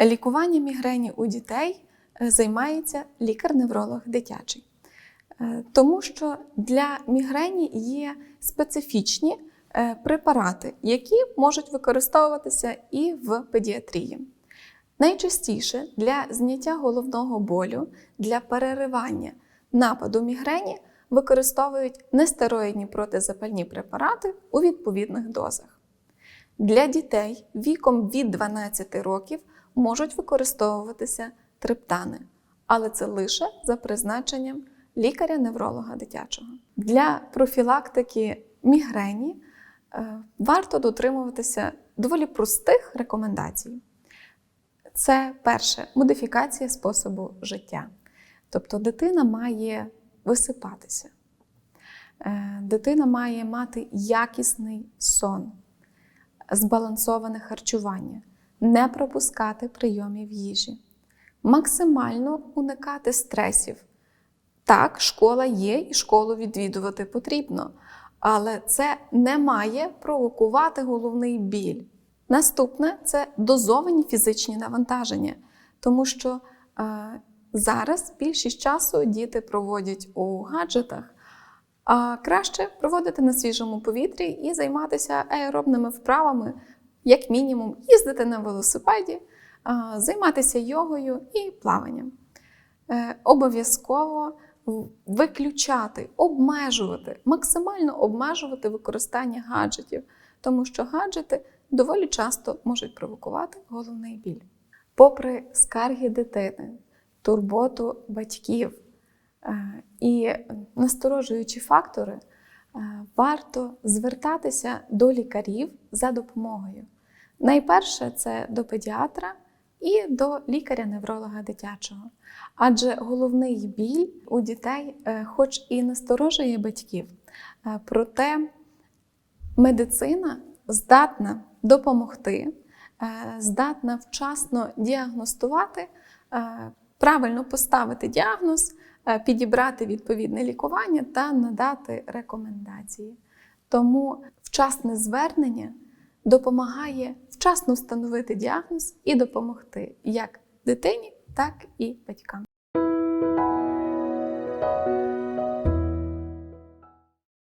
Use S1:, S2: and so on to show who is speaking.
S1: Лікування мігрені у дітей е, займається лікар-невролог дитячий, Е, тому що для мігрені є специфічні е, препарати, які можуть використовуватися і в педіатрії. Найчастіше для зняття головного болю, для переривання нападу мігрені використовують нестероїдні протизапальні препарати у відповідних дозах. Для дітей віком від 12 років можуть використовуватися триптани, але це лише за призначенням лікаря-невролога дитячого. Для профілактики мігрені е, варто дотримуватися доволі простих рекомендацій. Це перше модифікація способу життя. Тобто дитина має висипатися, Е, дитина має мати якісний сон, збалансоване харчування, не пропускати прийомів їжі, максимально уникати стресів. Так, школа є і школу відвідувати потрібно, але це не має провокувати головний біль. Наступне це дозовані фізичні навантаження, тому що е, зараз більшість часу діти проводять у гаджетах, а краще проводити на свіжому повітрі і займатися аеробними вправами, як мінімум, їздити на велосипеді, займатися йогою і плаванням. Е, обов'язково виключати, обмежувати, максимально обмежувати використання гаджетів, тому що гаджети доволі часто можуть провокувати головний біль. Попри скарги дитини, турботу батьків е, і насторожуючі фактори, варто звертатися до лікарів за допомогою. Найперше це до педіатра і до лікаря-невролога дитячого. Адже головний біль у дітей, е, хоч і насторожує батьків, е, проте медицина здатна допомогти, е, здатна вчасно діагностувати, е, правильно поставити діагноз, е, підібрати відповідне лікування та надати рекомендації. Тому вчасне звернення допомагає вчасно встановити діагноз і допомогти як дитині, так і батькам.